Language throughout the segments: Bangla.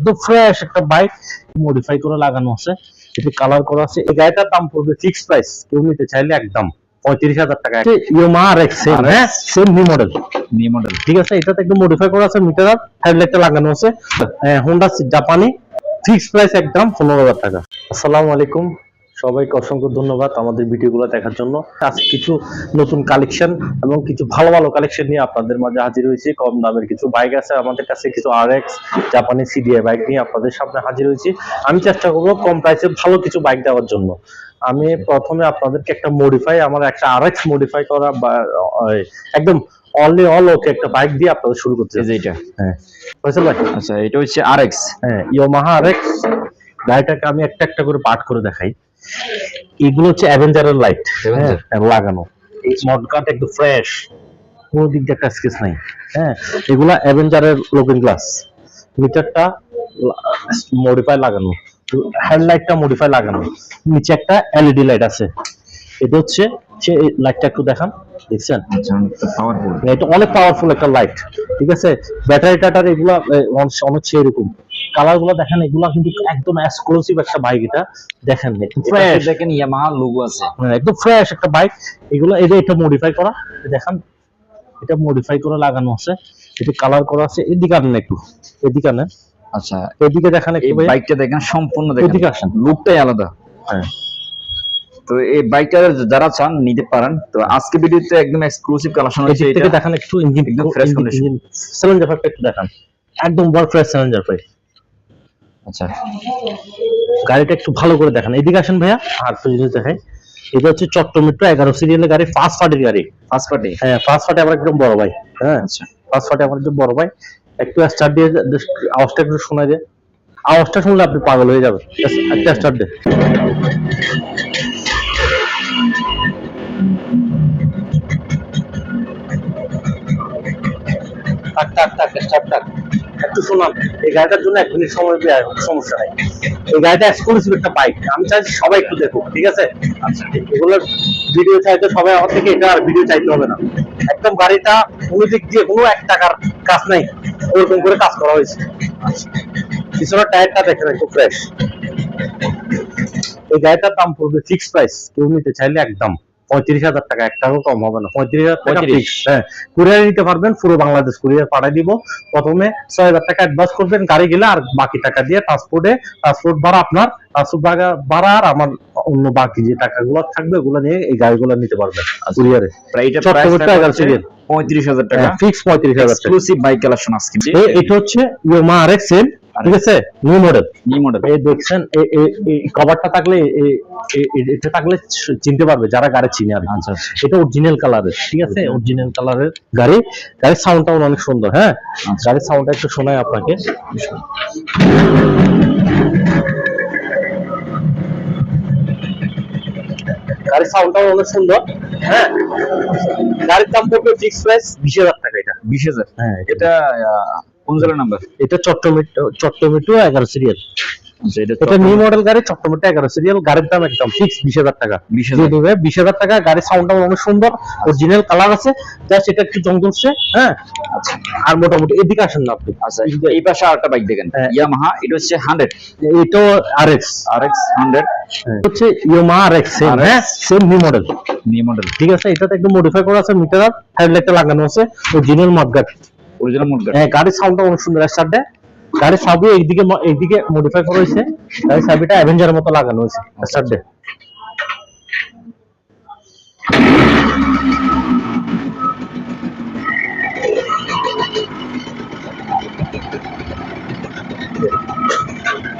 একদম ফ্রেশ একটা বাইক মডিফাই করে লাগানো আছে। এটি কালার করা আছে। এই গাড়িটার দাম পড়বে ফিক্স প্রাইস কেউ নিতে চাইলে একদম পঁয়ত্রিশ হাজার টাকা। ইয়োমা আর এক্স সেম হ্যাঁ same new model new model ঠিক আছে এটাতে একদম মডিফাই করা আছে মিটার হেডলাইটটা লাগানো আছে। হোন্ডা জাপানি ফিক্স প্রাইস একদম পনেরো হাজার টাকা। আসসালামু আলাইকুম। সবাইকে অসংখ্য ধন্যবাদ আমাদের ভিডিওগুলো দেখার জন্য। আজকে কিছু নতুন কালেকশন এবং কিছু ভালো ভালো কালেকশন নিয়ে আপনাদের মাঝে হাজির হয়েছি। কম দামের কিছু বাইক আছে আমাদের কাছে কিছু আর এক্স জাপানি সিডিআই বাইক নিয়ে আপনাদের সামনে হাজির হয়েছি। আমি চেষ্টা করব কম প্রাইসে ভালো কিছু বাইক দেওয়ার জন্য। আমি প্রথমে আপনাদেরকে একটা মডিফাই আমার একটা আর এক্স মডিফাই করা একদম অনলি অল ওকে একটা বাইক দিয়ে আপনাদের শুরু করতে এই যে এটা। হ্যাঁ। ফয়সাল ভাই? আচ্ছা এটা হচ্ছে আর এক্স হ্যাঁ ইয়ামাহা আরএক্স গাড়িটাকে আমি একটা একটা করে পার্ট করে দেখাই। এগুলো হচ্ছে অ্যাভেঞ্জারের লাইট? লাগানো। এই মডকাট একটু ফ্রেশ কোনো দিক দিয়ে একটা স্কেচ নাই হ্যাঁ। এগুলা অ্যাভেঞ্জারের লুকিং গ্লাস মিটারটা মডিফাই লাগানো হেডলাইটটা মডিফাই লাগানো। নিচে একটা এলইডি লাইট আছে। এটা হচ্ছে সে লাইটটা একটু দেখান দেখছেন? আচ্ছা পাওয়ারফুল এটা অনেক পাওয়ারফুল একটা লাইট ঠিক আছে? ব্যাটারি টাটার এগুলা অনেক অনেক সেরকম কালারগুলো দেখেন এগুলা কিন্তু একদম এক্সক্লুসিভ একটা বাইক এটা। দেখেন ফ্রেশ দেখেন ইয়ামাহা লোগো আছে। একদম ফ্রেশ একটা বাইক এগুলো এটা এটা মডিফাই করা দেখেন এটা মডিফাই করে লাগানো আছে। এটা কালার করা আছে এদিকে আনেন একটু এদিকে আনেন। আচ্ছা এদিকে দেখেন এই বাইকটা দেখেন সম্পূর্ণ দেখেন। এদিকে আসেন। লুকটাই আলাদা। হ্যাঁ। তো এই বাইকটা যারা চান নিতে পারেন। তো আজকে ভিডিওতে একদম এক্সক্লুসিভ কালেকশন এদিক এটা। দেখেন একটু ইঞ্জিন একদম fresh condition। সিলিন্ডার ফাইভটা একটু দেখান। একদম বড় ফ্রেশ সিলিন্ডার ফাইভ আচ্ছা। গাড়িটা একটু ভালো করে দেখান। এদিকে আসেন ভাইয়া। আর একটু জিনিস দেখাই। এটা হচ্ছে মেট্রো এগারো সিরিয়ালের গাড়ি ফার্স্ট পার্টির গাড়ি। First party? হ্যাঁ ফার্স্ট পার্টি আমার একদম বড় ভাই। হ্যাঁ আচ্ছা। ফার্স্ট পার্টি আমার একদম বড় ভাই। একটু স্টার্ট দিয়ে আওয়াজটা একটু শোনা যায়। আওয়াজটা শুনলে আপনি পাগল হয়ে যাবেন। একটা স্টার্ট দে। থাক থাক স্টার্ট থাক। একটু এই গাড়িটার জন্য এক মিনিট সময় সমস্যা নাই। এই গাড়িটা এক্সক্লুসিভ একটা বাইক আমি সবাই একটু দেখুক, ঠিক আছে? আচ্ছা এগুলোর ভিডিও চাইতে সবাই আমার থেকে এটা আর ভিডিও চাইতে হবে না। একদম গাড়িটা কোনো দিক দিয়ে কোনো এক টাকার কাজ নাই। ওরকম করে কাজ করা হয়েছে। পিছনের টায়ারটা দেখেন একটু ফ্রেশ এই গাড়িটার দাম পড়বে ফিক্স প্রাইস কেউ নিতে চাইলে একদম। পঁয়ত্রিশ হাজার টাকা এক কম হবে না। পঁয়ত্রিশ হাজার টাকা 35 হ্যাঁ কুরিয়ার নিতে পারবেন পুরো বাংলাদেশ কুরিয়ার পাঠিয়ে দিব। প্রথমে ছয় হাজার টাকা অ্যাডভান্স করবেন গাড়ি গেলে আর বাকি টাকা দিয়ে ট্রান্সপোর্টে ট্রান্সপোর্ট ভাড়া আপনার ট্রান্সপোর্ট ভাড়া আর আমার অন্য বাকি যে টাকাগুলো থাকবে ওগুলো নিয়ে এই গাড়িগুলো নিতে পারবেন কুরিয়ারে সিরিয়াল পঁয়ত্রিশ হাজার টাকা। ফিক্স পঁয়ত্রিশ হাজার টাকা। বাইক কালেকশন আজকে এটা হচ্ছে ইয়োমা আর এক্স ঠিক আছে? নিউ মডেল নিউ মডেল এই দেখছেন এই কভারটা থাকলে এটা থাকলে চিনতে পারবে যারা গাড়ি চিনে আর আচ্ছা আচ্ছা। এটা অরিজিনাল কালারের ঠিক আছে অরিজিনাল কালারের গাড়ি। গাড়ির সাউন্ডটাও অনেক সুন্দর হ্যাঁ? আচ্ছা। গাড়ির সাউন্ডটা একটু শোনাই আপনাকে। গাড়ির সাউন্ডটাও অনেক সুন্দর হ্যাঁ? গাড়ির দাম পড়বে ফিক্স প্রাইস বিশ হাজার টাকা এটা। বিশ হাজার। হ্যাঁ এটা কোন নাম্বার এটা এগারো সিরিয়াল আচ্ছা এটা নিউ মডেল গাড়ি এগারো সিরিয়াল গাড়ির দাম একদম ফিক্স বিশ হাজার টাকা। বিশ হাজার। টাকা গাড়ির সাউন্ডটা অনেক সুন্দর অরিজিনাল কালার আছে জাস্ট এটা একটু জং হ্যাঁ? আচ্ছা। আর মোটামুটি এদিকে আসেন না আপনি। আচ্ছা এই পাশে আরেকটা বাইক দেখেন। হ্যাঁ। ইয়ামাহা এটা হচ্ছে হান্ড্রেড এটাও আর এক্স আর এক্স হান্ড্রেড হচ্ছে ইয়োমা আর এক্স হ্যাঁ? Same new model new model ঠিক আছে এটাতে একটু মডিফাই করা আছে মিটার আর হেডলাইটটা লাগানো আছে অরিজিনাল মাডগার্ড অরিজিনাল মডেল হ্যাঁ গাড়ির সাউন্ডটা অনেক সুন্দর। স্টার্ট গাড়ির সাবি এইদিকে এইদিকে মডিফাই করা হয়েছে। গাড়ির সাবিটা অ্যাভেঞ্জারের মতো লাগানো হয়েছে। স্টার্ট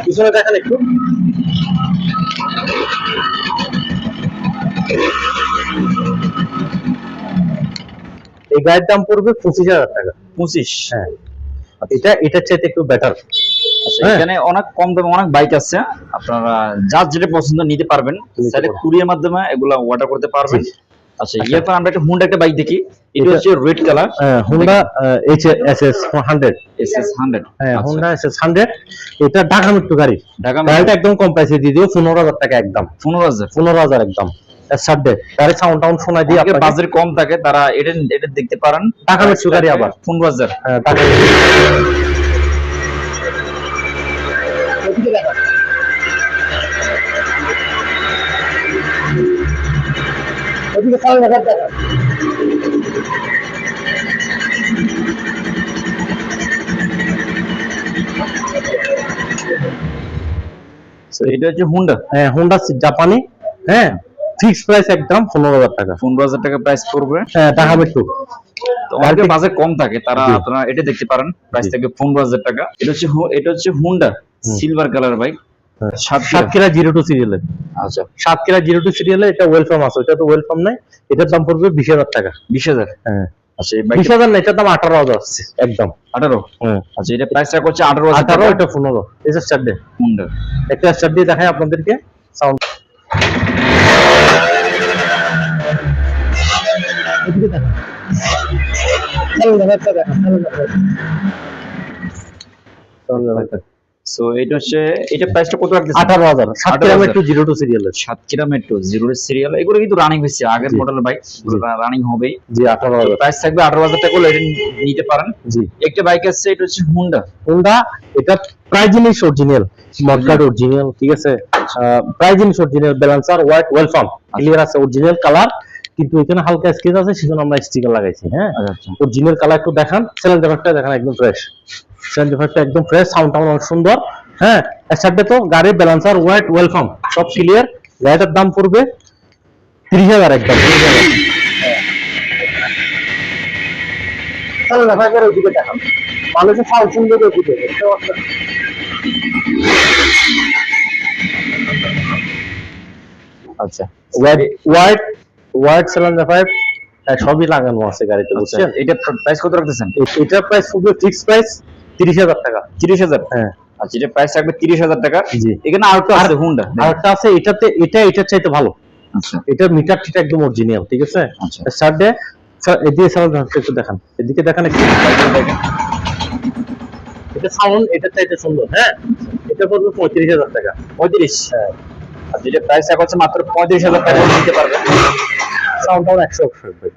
পিছনে দেখেন একটু। এই গাড়ির দাম পড়বে পঁচিশ হাজার টাকা। পঁচিশ। হ্যাঁ। এটা এটার চাইতে একটু বেটার আচ্ছা, হ্যাঁ। এখানে অনেক কম দামে অনেক বাইক আছে। আপনারা যার যেটা পছন্দ নিতে পারবেন তাহলে কুরিয়ার মাধ্যমে এগুলা অর্ডার করতে পারবেন। আচ্ছা এরপর আমরা একটা হুন্ডা একটা বাইক দেখি। এটা হচ্ছে red colour Honda H S S hundred S S hundred হ্যাঁ হোন্ডা এস এস হান্ড্রেড এটা ঢাকা মৃত্যু গাড়ি। ঢাকা গাড়িটা একদম কম প্রাইসে দিয়ে দিও পনেরো হাজার টাকা একদম। পনেরো হাজার। পনেরো হাজার একদম। সাবডে সাউন্ড টাউন শোনা দিয়ে আপনাকে বাজার কম থাকে তারা এটা এটা দেখতে পারেন। টাকা বেশি আবার। হ্যাঁ, ফোন বাজার। হ্যাঁ এটা হচ্ছে হুন্ডা হ্যাঁ হুন্ডা জাপানি হ্যাঁ। ফিক্স প্রাইস একদম পনেরো হাজার টাকা। পনেরো হাজার টাকা প্রাইস পড়বে? হ্যাঁ ঢাকা মেট্রো অনেকের বাজেট কম থাকে তারা আপনারা এটা দেখতে পারেন প্রাইস। থাকে পনেরো হাজার টাকা। এটা হচ্ছে এটা হচ্ছে Honda silver colour bike Satkhira zero two সিরিয়ালের আচ্ছা। সাতক্ষীরা জিরো টু সিরিয়ালে এটা ওয়েলকাম আছে ওটা তো ওয়েলকাম নাই। এটার দাম পড়বে বিশ হাজার টাকা। বিশ হাজার? হ্যাঁ। আচ্ছা বিশ হাজার না এটার দাম আঠারো হাজার আসছে একদম। আঠারো? আচ্ছা এটা প্রাইস রাখা হচ্ছে আঠারো আঠারো এটা পনেরো। এই যে স্টার্ট ডে হুন্ডা একটা স্টার্ট দিয়ে দেখাই আপনাদেরকে। সাউন্ড এদিকে দেখান সো এটা হচ্ছে এটা প্রাইসটা কত রাখতেছে আঠারো হাজার। সাতক্ষীরা মেট্রো জিরো টু সিরিয়ালের সাতক্ষীরা মেট্রো জিরো সিরিয়াল এগুলো কিন্তু রানিং হয়েছে। আগের মডেলের বাইক রানিং হবেই। জি আঠারো হাজার। প্রাইস থাকবে আঠারো হাজার টাকা এটা নিতে পারেন। জি। একটা বাইক আছে এটা হচ্ছে হুন্ডা হোন্ডা এটা প্রায় জিনিস অরিজিনাল মডগার্ড অরিজিনাল ঠিক আছে? প্রায় জিনিস original balancer white welcome clear আছে অরিজিনাল কালার কিন্তু এখানে হালকা স্কেচ আছে সেজন্য আমরা স্টিকার লাগাইছি হ্যাঁ? আচ্ছা আচ্ছা। অরিজিনাল কালার একটু দেখান সিলিন্ডারটা দেখান একদম ফ্রেশ সিলিন্ডারটা একদম ফ্রেশ সাউন্ড টাউন অনেক সুন্দর হ্যাঁ? এর সাথে তো গাড়ির ব্যালেন্সার হোয়াইট ওয়েলকাম সব ক্লিয়ার গাড়িটার দাম পড়বে তিরিশ হাজার একদম। তিরিশ হাজার দেখান। মানুষের সাউন্ড সুন্দর ওদিকে। আচ্ছা হোয়াইট হোয়াইট সিলিন্ডার পাইপ সবই লাগানো আছে গাড়িতে আচ্ছা বুঝছেন? এটা প্রাইস কত রাখতেছেন? এ- এটার প্রাইস পড়বে ফিক্স প্রাইস তিরিশ হাজার টাকা। তিরিশ হাজার? হ্যাঁ। আচ্ছা এটা প্রাইস থাকবে তিরিশ হাজার টাকা। জি। এখানে আরেকটা আছে হুন্ডা আর একটা আছে এটাতে এটা এটার চাইতে ভালো। আচ্ছা। এটার মিটার ঠিক একদম অরিজিনাল ঠিক আছে? আচ্ছা। সার্ডে এদিকে সাউন্ড একটু দেখান। এদিকে দেখান একটু। এটা সাউন্ড এটা চাইতে সুন্দর হ্যাঁ? এটা পড়বে পঁয়ত্রিশ হাজার টাকা। পঁয়ত্রিশ? হ্যাঁ। এটা প্রাইস রাখা হচ্ছে মাত্র পঁয়ত্রিশ হাজার টাকা হলে নিতে পারবেন। সাউন্ড টাউন একশো।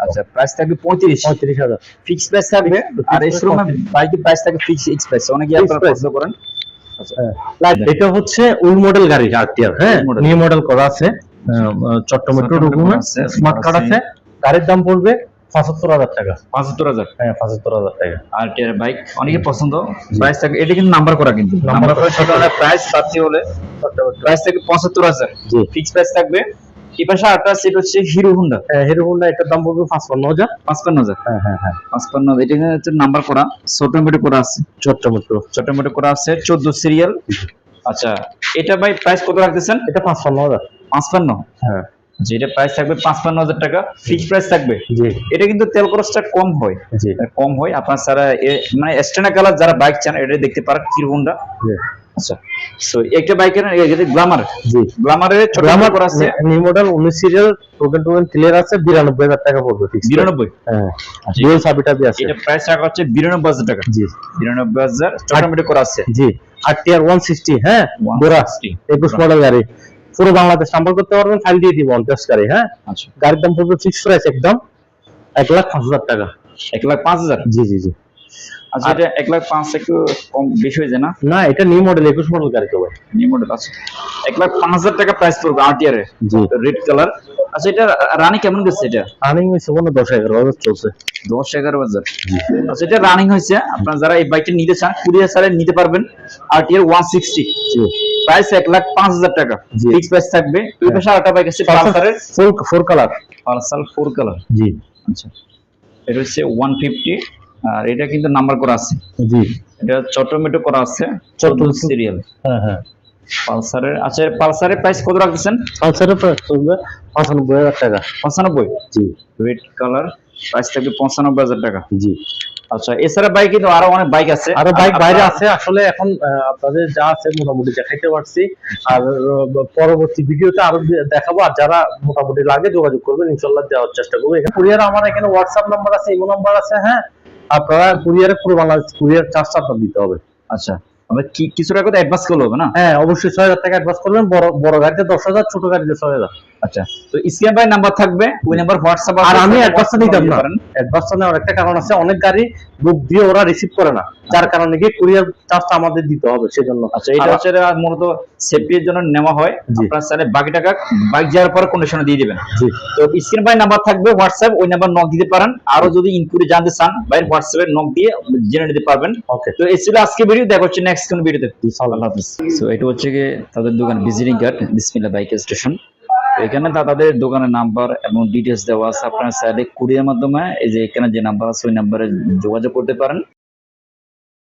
আচ্ছা প্রাইস থাকবে পঁয়ত্রিশ। পঁয়ত্রিশ হাজার। ফিক্স প্রাইস থাকবে আর এই শোরুমে বাইকের প্রাইস থাকে ফিক্স এক্স প্রাইস অনেকে আপনারা পছন্দ করেন। আচ্ছা হ্যাঁ। এটা হচ্ছে ওই মডেল গাড়ি আরটিআর হ্যাঁ? নিউ মডেল করা আছে। ডকুমেন্ট করা আছে, স্মার্ট কার্ড আছে। গাড়ির দাম পড়বে পঁচাত্তর হাজার টাকা। পঁচাত্তর হাজার? হ্যাঁ পঁচাত্তর হাজার টাকা। আর বাইক অনেকে পছন্দ। প্রাইস থাকে এটা কিন্তু নাম্বার করা কিন্তু। নাম্বার করা ছোট প্রাইস হলে প্রাইস থাকে পঁচাত্তর হাজার। জি। ফিক্স প্রাইস থাকবে এই পাশে আরেকটা সেট হচ্ছে হিরো হুন্ডা হিরো হোন্ডা এটার দাম পড়বে পাঁচপান্ন হাজার। পাঁচপান্ন হাজার। হ্যাঁ হ্যাঁ হ্যাঁ। পাঁচপান্ন হাজার। এটা হচ্ছে নাম্বার করা। ছোট মেটে করা আছে। চট্ট মেট্রো ছোট মেটে করা আছে চোদ্দ সিরিয়াল আচ্ছা এটা ভাই প্রাইস কত রাখতেছেন? এটা পাঁচপান্ন হাজার। পাঁচপান্ন। হ্যাঁ। যেটা প্রাইস থাকবে পাঁচপান্ন হাজার টাকা ফিক্স প্রাইস থাকবে। এটা কিন্তু তেল খরচটা কম হয়। কম হয়। আপনার সারা মানে কালার যারা বাইক চান এটা দেখতে পারেন আচ্ছা। সো একটা বাইকের গ্লামার জি। গ্লামারের ছোট আমার করা আছে। নিউ মডেল উনিশ সিরিয়াল টোকেন টোকেন ক্লিয়ার আছে বিরানব্বই হাজার টাকা পড়বে ফিক্স বিরানব্বই? হ্যাঁ। আচ্ছা, ডিএল সাবিটা দিয়ে আছে। এটা প্রাইস রাখা হচ্ছে বিরানব্বই হাজার টাকা। জি। বিরানব্বই হাজার ছোট মেটে করা আছে। জি। আর টিয়ার ওয়ান সিক্সটি হ্যাঁ? গোরা 160 একুশ মডেল গাড়ি। পুরো বাংলাদেশ নাম্বার করতে পারবেন ফাইল দিয়ে দিব অনটেস গাড়ি হ্যাঁ? আচ্ছা। গাড়ির দাম পড়বে ফিক্স প্রাইস একদম এক লাখ পাঁচ হাজার টাকা। এক লাখ পাঁচ হাজার? জি জি জি। আচ্ছা এটা এক লাখ পাঁচ একটু কম বেশি হয়ে যায় না? না এটা নিউ মডেল একুশ মডেল গাড়ি তো ভাই। নিউ মডেল আছে এক লাখ পাঁচ হাজার টাকা প্রাইস পড়বে আরটিআর এর জি। রেড কালার আচ্ছা এটা রানিং কেমন গেছে এটা? আর্নিং হয়েছে কোনো দশ এগারো হাজার চলছে। দশ এগারো হাজার। আচ্ছা এটা রানিং হয়েছে। আপনার যারা এই বাইকটা নিতে চান কুড়ি হাজারে নিতে পারবেন। আরটিআর ওয়ান সিক্সটি জি। প্রাইস এক লাখ পাঁচ হাজার টাকা। ফিক্স প্রাইস থাকবে। এই পাশে আরেকটা বাইক আছে পালসারের full four colour Pulsar four colour জি। আচ্ছা। এটা হচ্ছে ওয়ান ফিফটি আর এটা কিন্তু নাম্বার করা আছে। জি। এটা চট্টমেটো করা আছে সিরিয়াল হ্যাঁ হ্যাঁ। পালসারের আচ্ছা পালসারের প্রাইস কত রাখতেছেন? পালসারের প্রাইস পড়বে পঁচানব্বই হাজার টাকা। পঁচানব্বই? জি। রেড কালার প্রাইস থাকবে পঁচানব্বই হাজার টাকা। জি। আচ্ছা এছাড়া বাইক কিন্তু আরও অনেক বাইক আছে। আরও বাইক বাইরে আছে আসলে এখন আপনাদের যা আছে মোটামুটি দেখাইতে পারছি। আর পরবর্তী ভিডিওতে আরও দেখাবো আর যারা মোটামুটি লাগে যোগাযোগ করবেন ইনশাল্লাহ দেওয়ার চেষ্টা করব। এখানে কুরিয়ার আমার এখানে হোয়াটসঅ্যাপ নাম্বার আছে ইমো নাম্বার আছে হ্যাঁ? আপনারা কুরিয়ারে পুরো বাংলাদেশ কুরিয়ার চার্জটা আপনার দিতে হবে। আচ্ছা। আমরা কি কিছু টাকা তো অ্যাডভান্স করলে হবে না? হ্যাঁ অবশ্যই ছয় হাজার টাকা অ্যাডভান্স করবেন বড় বড় গাড়িতে দশ হাজার ছোট গাড়িতে ছয় হাজার। আচ্ছা তো বাই নাম্বার থাকবে ওই নাম্বার হোয়াটসঅ্যাপ আর আমি অ্যাডভান্সটা নিতাম না। অ্যাডভান্সটা নেওয়ার একটা কারণ আছে অনেক গাড়ি বুক দিয়ে ওরা রিসিভ করে না যার কারণে কি কুরিয়ার চার্জটা আমাদের দিতে হবে সেজন্য। আচ্ছা এটা হচ্ছে মূলত সেফটির জন্য নেওয়া হয় আপনার স্যার বাকি টাকা বাইক যাওয়ার পর কন্ডিশনে দিয়ে দিবেন। তো স্ক্রিন বাই নাম্বার থাকবে হোয়াটসঅ্যাপ ওই নাম্বার নক দিতে পারেন আরও যদি ইনকুয়ারি জানতে চান হোয়াটসঅ্যাপে নক দিয়ে জেনে নিতে পারবেন। ওকে তো এই ছিল আজকে ভিডিও দেখা হচ্ছে নেক্সট কোন ভিডিওতে আল্লাহ সো এটা হচ্ছে গিয়ে তাদের দোকান visiting card Bismillah bike station এখানে তাদের দোকানের নাম্বার এবং ডিটেলস দেওয়া আছে। আপনারা চাইলে কুরিয়ার মাধ্যমে এই যে এখানে যে নাম্বার আছে, ওই নাম্বারে যোগাযোগ করতে পারেন।